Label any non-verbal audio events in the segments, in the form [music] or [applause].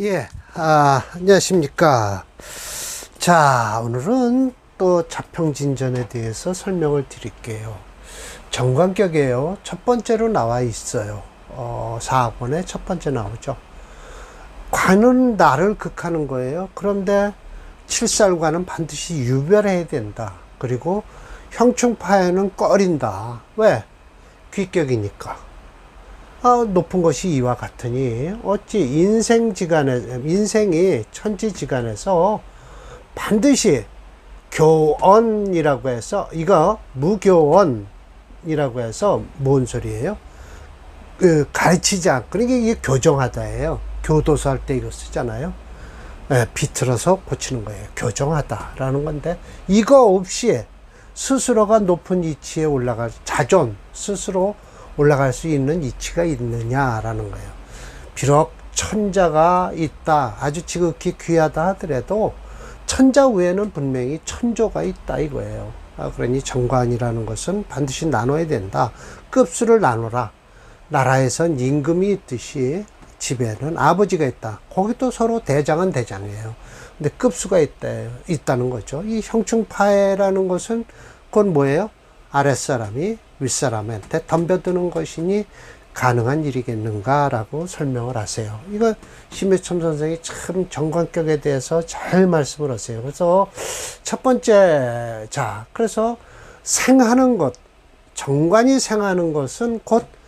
예, 아, 안녕하십니까. 자, 오늘은 또 자평진전에 대해서 설명을 드릴게요. 정관격이에요. 첫 번째로 나와 있어요. 어, 4학번에 첫 번째 나오죠. 관은 나를 극하는 거예요. 그런데 칠살과는 반드시 유별해야 된다. 그리고 형충파에는 꺼린다. 왜? 귀격이니까. 아, 높은 것이 이와 같으니 어찌 인생지간에 인생이 천지지간에서 반드시 교언이라고 해서 이거 무교언이라고 해서 뭔 소리예요? 그 가르치지 않고 그러니까 이게 교정하다예요. 교도소 할 때 이거 쓰잖아요. 예, 비틀어서 고치는 거예요. 교정하다라는 건데 이거 없이 스스로가 높은 위치에 올라갈 자존 스스로 올라갈 수 있는 이치가 있느냐라는 거예요. 비록 천자가 있다, 아주 지극히 귀하다 하더라도 천자 외에는 분명히 천조가 있다 이거예요. 아, 그러니 정관이라는 것은 반드시 나눠야 된다. 급수를 나눠라. 나라에선 임금이 있듯이 집에는 아버지가 있다. 거기도 서로 대장은 대장이에요. 근데 급수가 있다, 있다는 거죠. 이 형충파해라는 것은 그건 뭐예요? 아랫사람이 윗사람한테 덤벼드는 것이니 가능한 일이겠는가라고 설명을 하세요. 이거 심해첨 선생이 참 정관격에 대해서 잘 말씀을 하세요. 그래서 첫 번째, 자, 그래서 생하는 것, 정관이 생하는 것은 곧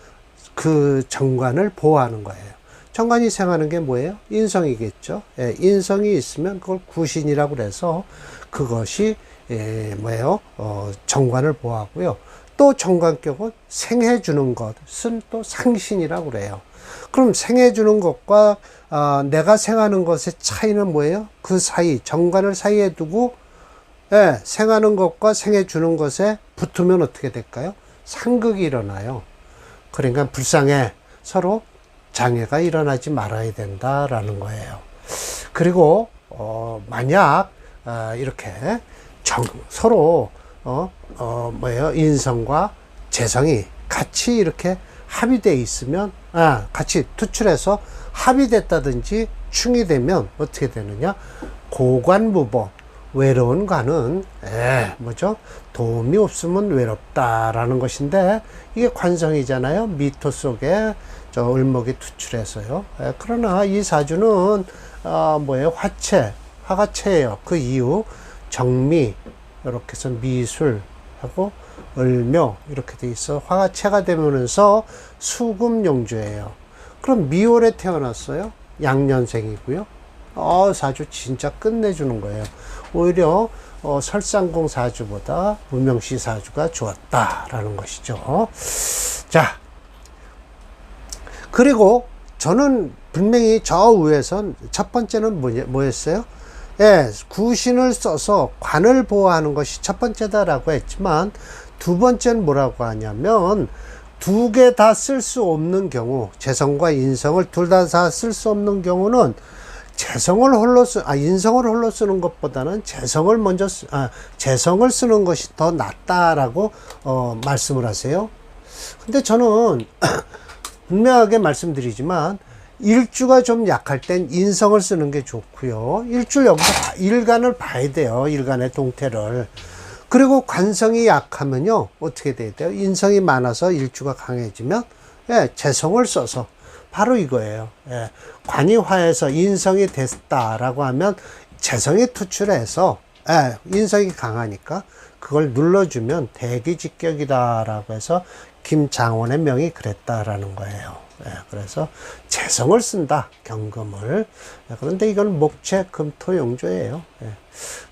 그 정관을 보호하는 거예요. 정관이 생하는 게 뭐예요? 인성이겠죠. 예, 인성이 있으면 그걸 구신이라고 그래서 그것이 예, 뭐예요? 어, 정관을 보호하고요. 또 정관격은 생해 주는 것은 또 상신이라고 그래요. 그럼 생해 주는 것과 어, 내가 생하는 것의 차이는 뭐예요? 그 사이, 정관을 사이에 두고 예, 생하는 것과 생해 주는 것에 붙으면 어떻게 될까요? 상극이 일어나요. 그러니까 불상에 서로 장애가 일어나지 말아야 된다라는 거예요. 그리고 어, 만약 어, 이렇게 정, 서로 어, 어, 뭐예요? 인성과 재성이 같이 이렇게 합의되어 있으면, 아, 같이 투출해서 합의됐다든지 충이 되면 어떻게 되느냐? 고관무보, 외로운 관은, 에, 뭐죠? 도움이 없으면 외롭다라는 것인데, 이게 관성이잖아요. 미토 속에 저 을목이 투출해서요. 에, 그러나 이 사주는, 어, 뭐예요? 화체, 화가체예요. 그 이유, 정미, 이렇게 해서 미술하고 을묘 이렇게 돼 있어 화가체가 되면서 수금용주예요. 그럼 미월에 태어났어요. 양년생이고요. 어, 사주 진짜 끝내주는 거예요. 오히려 어, 설상공 사주보다 무명시 사주가 좋았다라는 것이죠. 자, 그리고 저는 분명히 저 위에선 첫 번째는 뭐였어요? 예, 구신을 써서 관을 보호하는 것이 첫 번째다라고 했지만 두 번째는 뭐라고 하냐면 두 개 다 쓸 수 없는 경우 재성과 인성을 둘 다 다 쓸 수 없는 경우는 재성을 홀로 쓰, 아, 인성을 홀로 쓰는 것보다는 재성을 먼저 쓰, 아, 재성을 쓰는 것이 더 낫다라고, 어, 말씀을 하세요. 근데 저는 [clears throat] 분명하게 말씀드리지만, 일주가 좀 약할 땐 인성을 쓰는 게 좋고요. 일주 여기서 봐- 일간을 봐야 돼요. 일간의 동태를. 그리고 관성이 약하면요. 어떻게 돼야 돼요? 인성이 많아서 일주가 강해지면 예, 재성을 써서 바로 이거예요. 예, 관이 화해서 인성이 됐다라고 하면 재성이 투출해서 예, 인성이 강하니까 그걸 눌러주면 대기직격이다라고 해서 김장원의 명이 그랬다라는 거예요. 예, 그래서 재성을 쓴다 경금을 예, 그런데 이건 목체 금토 용조예요. 예.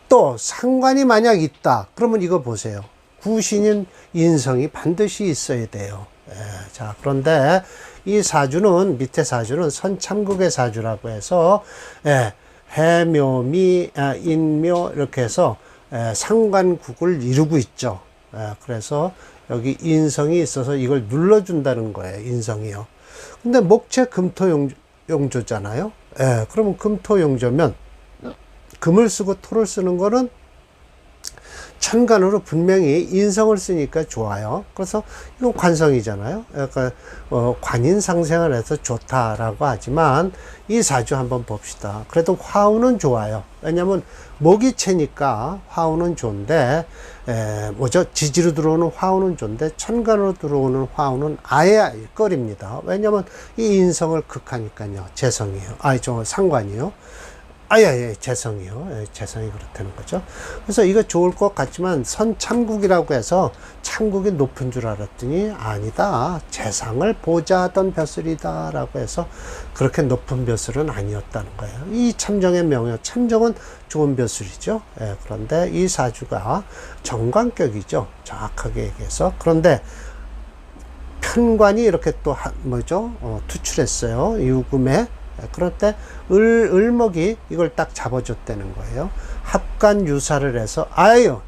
또 상관이 만약 있다 그러면 이거 보세요. 구신인 인성이 반드시 있어야 돼요. 예, 자 그런데 이 사주는 밑에 사주는 선참국의 사주라고 해서 예, 해묘미 아, 인묘 이렇게 해서 예, 상관국을 이루고 있죠. 예, 그래서 여기 인성이 있어서 이걸 눌러준다는 거예요. 인성이요. 근데 목체 금토 용, 용조 잖아요. 예, 그러면 금토 용조면 금을 쓰고 토를 쓰는 거는 천간으로 분명히 인성을 쓰니까 좋아요. 그래서 이건 관성이잖아요. 그러니까 어, 관인 상생을 해서 좋다라고 하지만 이 사주 한번 봅시다. 그래도 화우는 좋아요. 왜냐면 목이 채니까 화우는 좋은데 에, 뭐죠? 지지로 들어오는 화우는 좋은데 천간으로 들어오는 화우는 아예 꺼립니다. 왜냐면 이 인성을 극하니까요. 재성이에요. 아니 저 상관이요. 아예 예, 재성이요. 예, 재성이 그렇다는 거죠. 그래서 이거 좋을 것 같지만 선참국이라고 해서 참국이 높은 줄 알았더니 아니다. 재상을 보자던 벼슬이다라고 해서 그렇게 높은 벼슬은 아니었다는 거예요. 이 참정의 명예, 참정은 좋은 벼슬이죠. 예, 그런데 이 사주가 정관격이죠. 정확하게 얘기해서. 그런데 편관이 이렇게 또 하- 뭐죠? 어, 투출했어요. 유금에. 그럴 때 을, 을목이 이걸 딱 잡아줬다는 거예요. 합관 유사를 해서 아유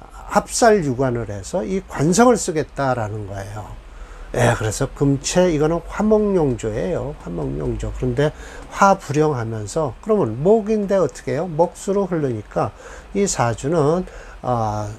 합살 유관을 해서 이 관성을 쓰겠다라는 거예요. 예, 그래서 금체 이거는 화목용조예요. 화목용조. 그런데 화불영하면서 그러면 목인데 어떻게 해요? 목수로 흐르니까 이 사주는 아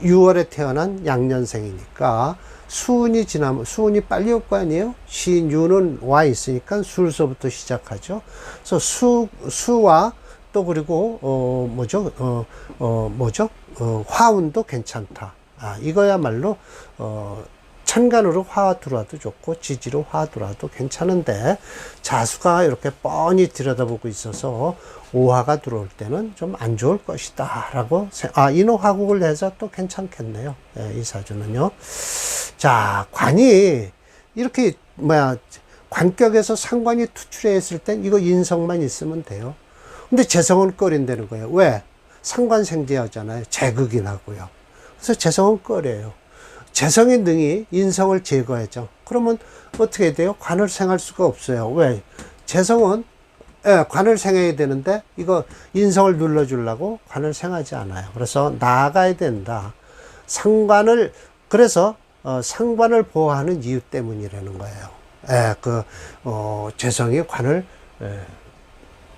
6월에 태어난 양년생이니까 수운이 지나면 수운이 빨리 올 거 아니에요? 신유는 와 있으니까 술서부터 시작하죠. 그래서 수 수와 또 그리고 어 뭐죠? 어, 어 뭐죠? 어 화운도 괜찮다. 아 이거야말로 어 천간으로 화 들어와도 좋고 지지로 화 들어와도 괜찮은데 자수가 이렇게 뻔히 들여다보고 있어서 오화가 들어올 때는 좀 안 좋을 것이다 라고 아 인호화국을 해서 또 괜찮겠네요. 예, 이 사주는요. 자 관이 이렇게 뭐야 관격에서 상관이 투출해 있을 땐 이거 인성만 있으면 돼요. 근데 재성은 꺼린다는 거예요. 왜? 상관생제하잖아요. 제극이 나고요. 그래서 재성은 꺼려요 재성의 능이 인성을 제거하죠. 그러면 어떻게 돼요? 관을 생할 수가 없어요. 왜? 재성은 예, 관을 생해야 되는데 이거 인성을 눌러주려고 관을 생하지 않아요. 그래서 나아가야 된다. 상관을 그래서 어, 상관을 보호하는 이유 때문이라는 거예요. 예, 그 어, 재성이 관을 예,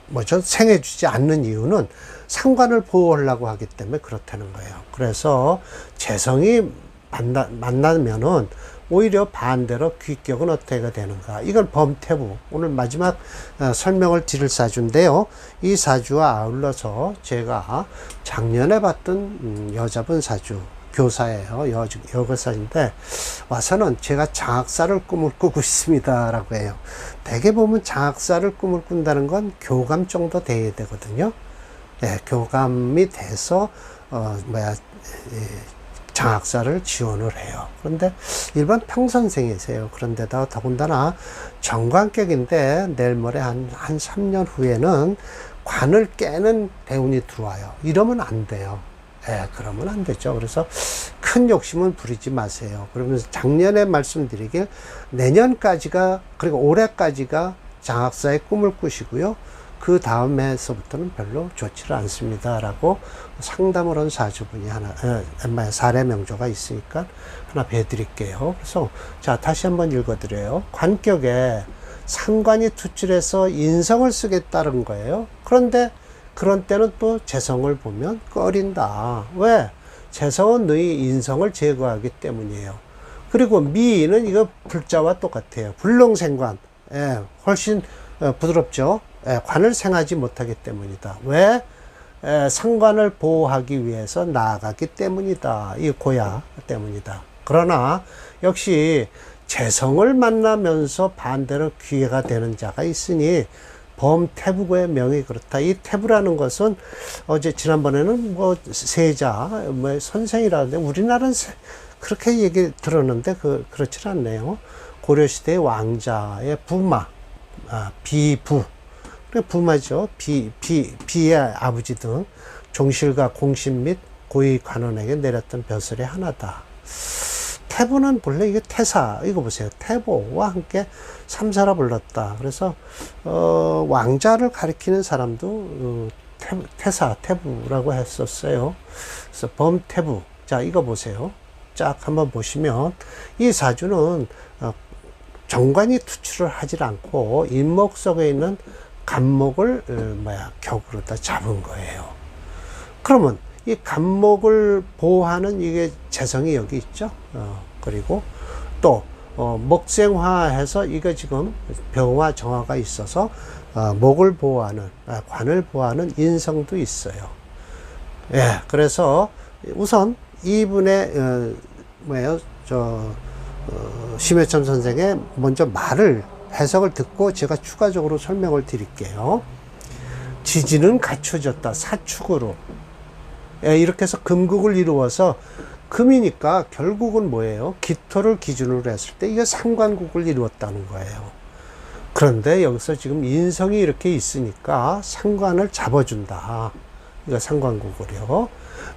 뭐죠? 생해주지 않는 이유는 상관을 보호하려고 하기 때문에 그렇다는 거예요. 그래서 재성이 만나, 만나면은 오히려 반대로 귀격은 어떻게 되는가. 이걸 범태부. 오늘 마지막 어, 설명을 드릴 사주인데요. 이 사주와 아울러서 제가 작년에 봤던 음, 여자분 사주. 교사예요. 여, 여교사인데, 와서는 제가 장학사를 꿈을 꾸고 있습니다. 라고 해요. 대개 보면 장학사를 꿈을 꾼다는 건 교감 정도 돼야 되거든요. 예, 교감이 돼서, 어, 뭐야, 예, 장학사를 지원을 해요. 그런데 일반 평선생이세요. 그런데다 더군다나 정관격인데 내일 모레 한, 한 3년 후에는 관을 깨는 대운이 들어와요. 이러면 안 돼요. 예, 그러면 안 되죠. 그래서 큰 욕심은 부리지 마세요. 그러면서 작년에 말씀드리길 내년까지가, 그리고 올해까지가 장학사의 꿈을 꾸시고요. 그 다음에서부터는 별로 좋지를 않습니다. 라고 상담을 한 사주분이 하나, 에, 사례 명조가 있으니까 하나 배드릴게요. 그래서, 자, 다시 한번 읽어드려요. 관격에 상관이 투출해서 인성을 쓰겠다는 거예요. 그런데 그런 때는 또 재성을 보면 꺼린다. 왜? 재성은 너희 인성을 제거하기 때문이에요. 그리고 미는 이거 불자와 똑같아요. 불능생관. 예, 훨씬 어, 부드럽죠. 예, 관을 생하지 못하기 때문이다. 왜? 예, 상관을 보호하기 위해서 나아가기 때문이다. 이 고야 때문이다. 그러나 역시 재성을 만나면서 반대로 기회가 되는 자가 있으니 범태부고의 명이 그렇다. 이 태부라는 것은 어제 지난번에는 뭐 세자, 뭐 선생이라는데 우리나라는 세- 그렇게 얘기 들었는데 그 그렇지 않네요. 고려 시대 왕자의 부마, 아, 비부, 부마죠. 비, 비, 비의 아버지 등 종실과 공신 및 고위 관원에게 내렸던 벼슬의 하나다. 태부는 본래 이게 태사, 이거 보세요. 태보와 함께 삼사라 불렀다. 그래서, 어, 왕자를 가리키는 사람도, 어, 태, 태사, 태부라고 했었어요. 그래서 범태부. 자, 이거 보세요. 쫙 한번 보시면, 이 사주는, 어, 정관이 투출을 하질 않고, 인목 속에 있는 간목을, 어, 뭐야, 격으로 다 잡은 거예요. 그러면 이 간목을 보호하는 이게 재성이 여기 있죠. 어, 그리고 또 어, 목생화해서 이거 지금 병화 정화가 있어서 어, 목을 보호하는 아, 관을 보호하는 인성도 있어요. 예, 그래서 우선 이분의 어, 뭐예요, 저 어, 심해천 선생의 먼저 말을 해석을 듣고 제가 추가적으로 설명을 드릴게요. 지지는 갖춰졌다 사축으로 예, 이렇게 해서 금국을 이루어서 금이니까 결국은 뭐예요? 기토를 기준으로 했을 때 이게 상관국을 이루었다는 거예요. 그런데 여기서 지금 인성이 이렇게 있으니까 상관을 잡아준다. 이거 상관국을요.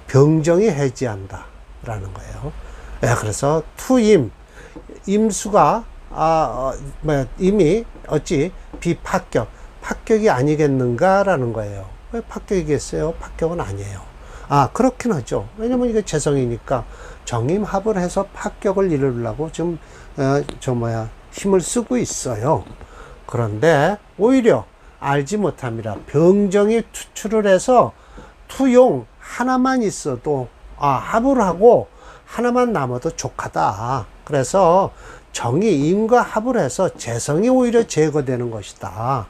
병정이 해지한다. 라는 거예요. 예, 그래서 투임, 임수가, 아, 어, 뭐야, 이미 어찌 비파격, 파격이 아니겠는가라는 거예요. 왜 파격이겠어요? 파격은 아니에요. 아, 그렇긴 하죠. 왜냐면 이게 재성이니까 정임합을 해서 파격을 이루려고 지금, 어, 저 뭐야, 힘을 쓰고 있어요. 그런데 오히려 알지 못합니다. 병정이 투출을 해서 투용 하나만 있어도 아, 합을 하고 하나만 남아도 족하다. 그래서 정이 임과 합을 해서 재성이 오히려 제거되는 것이다.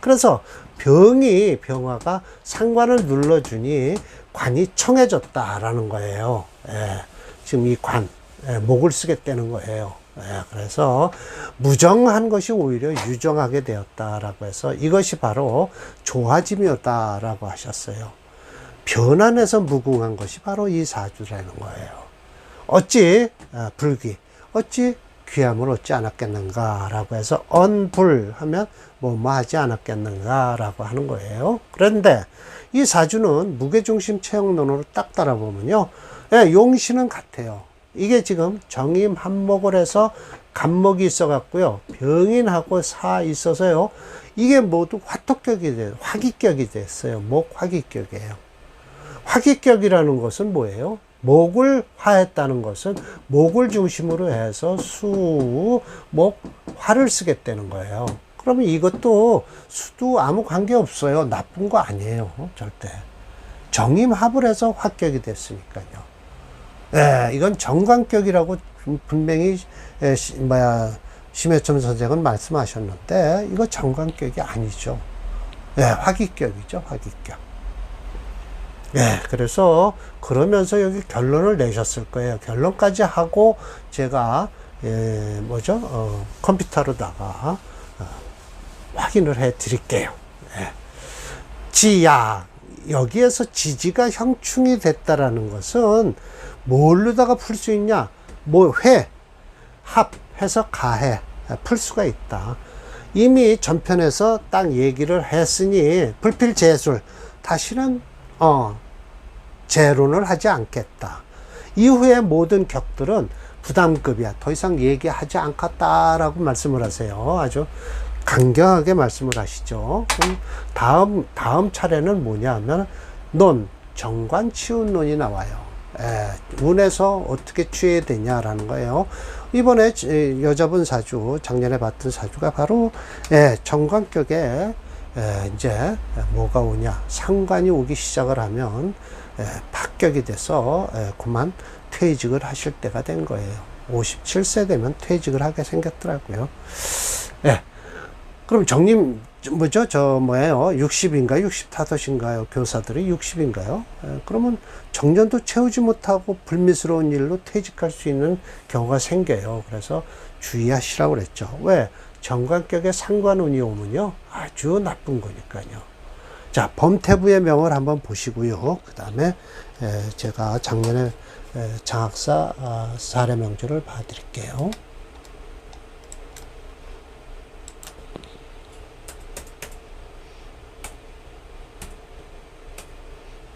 그래서 병이 병화가 상관을 눌러주니 관이 청해졌다라는 거예요. 예, 지금 이 관, 예, 목을 쓰겠다는 거예요. 예, 그래서 무정한 것이 오히려 유정하게 되었다라고 해서 이것이 바로 조화짐이었다라고 하셨어요. 변환해서 무궁한 것이 바로 이 사주라는 거예요. 어찌 아, 불귀, 어찌 귀함을 얻지 않았겠는가라고 해서 언불 하면 뭐뭐 하지 않았겠는가라고 하는 거예요. 그런데 이 사주는 무게중심 체형론으로 딱 따라보면요. 예, 용신은 같아요. 이게 지금 정임 한목을 해서 간목이 있어 갖고요. 병인하고 사 있어서요. 이게 모두 화토격이 돼요. 화기격이 됐어요. 목 화기격이에요. 화기격이라는 것은 뭐예요? 목을 화했다는 것은 목을 중심으로 해서 수, 목, 화를 쓰겠다는 거예요. 그러면 이것도 수도 아무 관계 없어요. 나쁜 거 아니에요. 절대. 정임합을 해서 화격이 됐으니까요. 예, 이건 정관격이라고 분명히 예, 시, 뭐야 심해점 선생은 말씀하셨는데 이거 정관격이 아니죠. 예, 화기격이죠, 화기격. 예, 그래서 그러면서 여기 결론을 내셨을 거예요. 결론까지 하고 제가 예, 뭐죠? 어, 컴퓨터로다가 어, 확인을 해 드릴게요. 예. 지약 여기에서 지지가 형충이 됐다라는 것은 뭘로다가 풀 수 있냐? 뭐 회, 합 해서 가해 풀 수가 있다. 이미 전편에서 딱 얘기를 했으니 불필 재술 다시는 어 재론을 하지 않겠다. 이후에 모든 격들은 부담급이야. 더 이상 얘기하지 않겠다라고 말씀을 하세요. 아주 강경하게 말씀을 하시죠. 다음 다음 차례는 뭐냐면 논 정관 치운 논이 나와요. 예, 운에서 어떻게 취해야 되냐라는 거예요. 이번에 여자분 사주 작년에 봤던 사주가 바로 예, 정관격에 예, 이제 뭐가 오냐 상관이 오기 시작을 하면 예, 합격이 돼서 예, 그만 퇴직을 하실 때가 된 거예요. 57세 되면 퇴직을 하게 생겼더라고요. 예. 그럼 정님 뭐죠? 저 뭐예요? 60인가요? 65인가요? 교사들이 60인가요? 예, 그러면 정년도 채우지 못하고 불미스러운 일로 퇴직할 수 있는 경우가 생겨요. 그래서 주의하시라고 그랬죠. 왜? 정관격에 상관운이 오면요. 아주 나쁜 거니까요. 자, 범태부의 명을 한번 보시고요. 그 다음에 제가 작년에 장학사 아, 사례 명주를 봐드릴게요.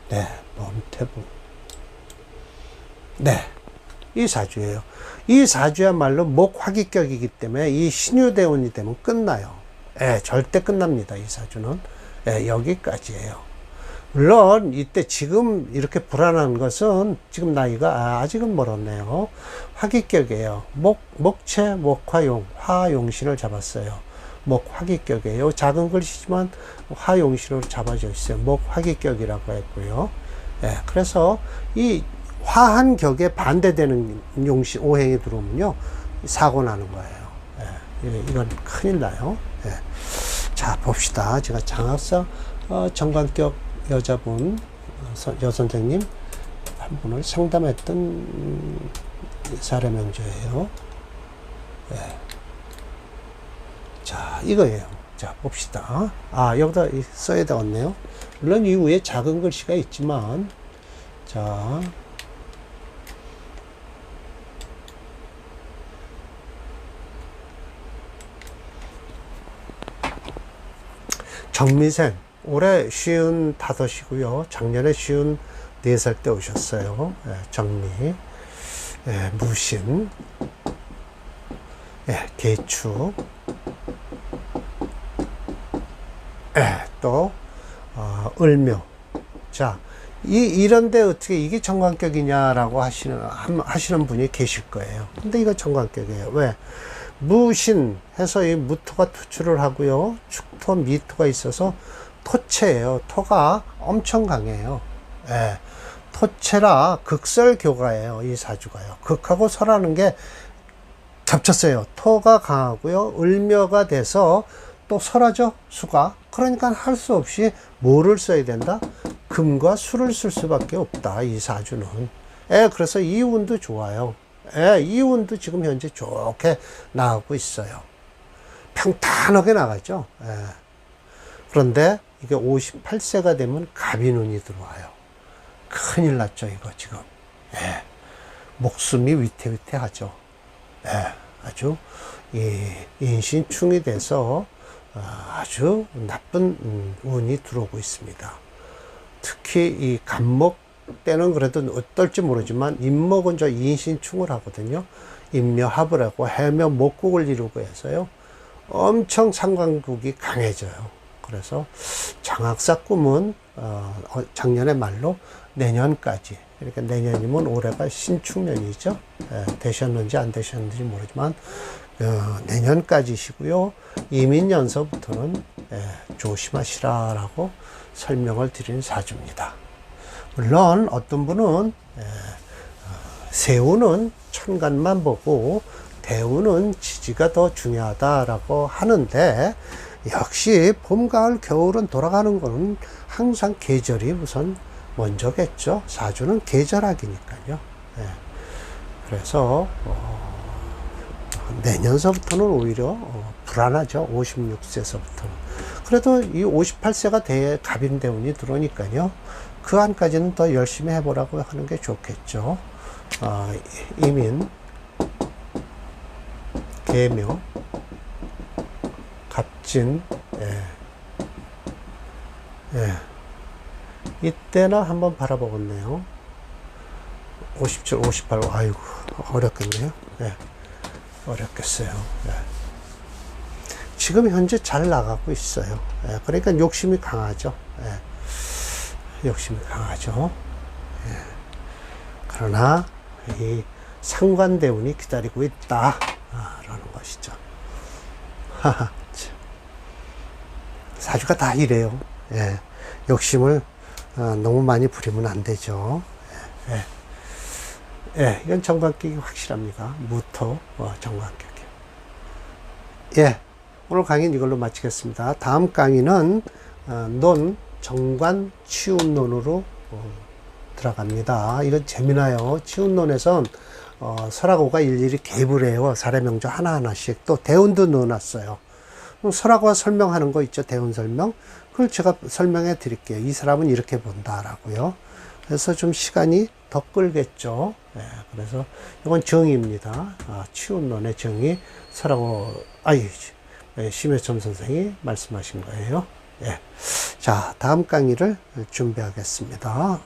네, 범태부. 네, 이 사주예요. 이 사주야말로 목화기격이기 때문에 이 신유대운이 되면 끝나요. 예, 절대 끝납니다. 이 사주는. 예, 여기까지예요. 물론 이때 지금 이렇게 불안한 것은 지금 나이가 아직은 멀었네요. 화기격이에요. 목, 목체, 목화용, 화용신을 잡았어요. 목화기격이에요. 작은 글씨지만 화용신으로 잡아져 있어요. 목화기격이라고 했고요. 예, 그래서 이 화한 격에 반대되는 용시 오행이 들어오면요 사고 나는 거예요. 예, 이- 이건 큰일 나요. 예. 자 봅시다. 제가 장학사 어, 정관격 여자분 여선생님 한 분을 상담했던 음, 사례 명조예요. 예. 자 이거예요. 자 봅시다. 아 여기다 이- 써야 되겠네요. 물론 이후에 작은 글씨가 있지만 자 정미생 올해 쉬운 다섯이고요. 작년에 쉬운 네 살 때 오셨어요. 예, 정미, 예, 무신, 예, 개축, 예, 또 어, 을묘. 자, 이 이런데 어떻게 이게 정관격이냐라고 하시는 함- 하시는 분이 계실 거예요. 근데 이거 정관격이에요. 왜? 무신 해서 이 무토가 투출을 하고요. 축토, 미토가 있어서 토체예요. 토가 엄청 강해요. 예. 토체라 극설교가예요. 이 사주가요. 극하고 설하는 게 겹쳤어요. 토가 강하고요. 을묘가 돼서 또 설하죠. 수가. 그러니까 할 수 없이 뭐를 써야 된다? 금과 수를 쓸 수밖에 없다. 이 사주는. 예, 그래서 이 운도 좋아요. 예, 이 운도 지금 현재 좋게 나가고 있어요. 평탄하게 나가죠. 예. 그런데 이게 58세가 되면 갑인운이 들어와요. 큰일 났죠, 이거 지금. 예. 목숨이 위태위태하죠. 예, 아주 이 인신충이 돼서 어, 아주 나쁜 음, 운이 들어오고 있습니다. 특히 이 간목 때는 그래도 어떨지 모르지만 임목은 저 인신충을 하거든요. 임묘합을 하고 해묘 목국을 이루고 해서요. 엄청 상관국이 강해져요. 그래서 장학사 꿈은 어, 어, 작년의 말로 내년까지 이렇게 내년이면 올해가 신축년이죠. 예, 되셨는지 안 되셨는지 모르지만 어, 내년까지시고요. 이민연서부터는 예, 조심하시라라고 설명을 드리는 사주입니다. 물론 어떤 분은 예, 어, 세우는 천간만 보고 대우는 지지가 더 중요하다라고 하는데 역시 봄, 가을, 겨울은 돌아가는 거는 항상 계절이 우선 먼저겠죠. 사주는 계절학이니까요. 예. 그래서 어, 내년서부터는 오히려 어, 불안하죠. 56세서부터는. 그래도 이 58세가 대 갑인 대운이 들어오니까요. 그 안까지는 더 열심히 해보라고 하는 게 좋겠죠. 어, 이민, 계묘, 갑진, 예. 예. 이때나 한번 바라보겠네요. 57, 58, 아이고, 어렵겠네요. 예. 어렵겠어요. 예. 지금 현재 잘 나가고 있어요. 예. 그러니까 욕심이 강하죠. 예. 욕심이 강하죠. 예. 그러나, 이 상관대운이 기다리고 있다. 아, 라는 것이죠. 사주가 다 이래요. 예. 욕심을 어, 너무 많이 부리면 안 되죠. 예, 예. 예, 이건 정관격이 확실합니다. 무토 어, 정관격이요. 예, 오늘 강의는 이걸로 마치겠습니다. 다음 강의는 어, 논 정관 치운론으로 어, 들어갑니다. 이건 재미나요. 치운론에선 어, 설하고가 일일이 개입을 해요. 사례명조 하나하나씩. 또 대운도 넣어놨어요. 그럼 설하고가 설명하는 거 있죠. 대운 설명. 그걸 제가 설명해 드릴게요. 이 사람은 이렇게 본다라고요. 그래서 좀 시간이 더 끌겠죠. 예, 그래서 이건 정의입니다. 아, 치운론의 정의 설하고 아이 예, 심해점 선생이 말씀하신 거예요. 예. 자, 다음 강의를 준비하겠습니다.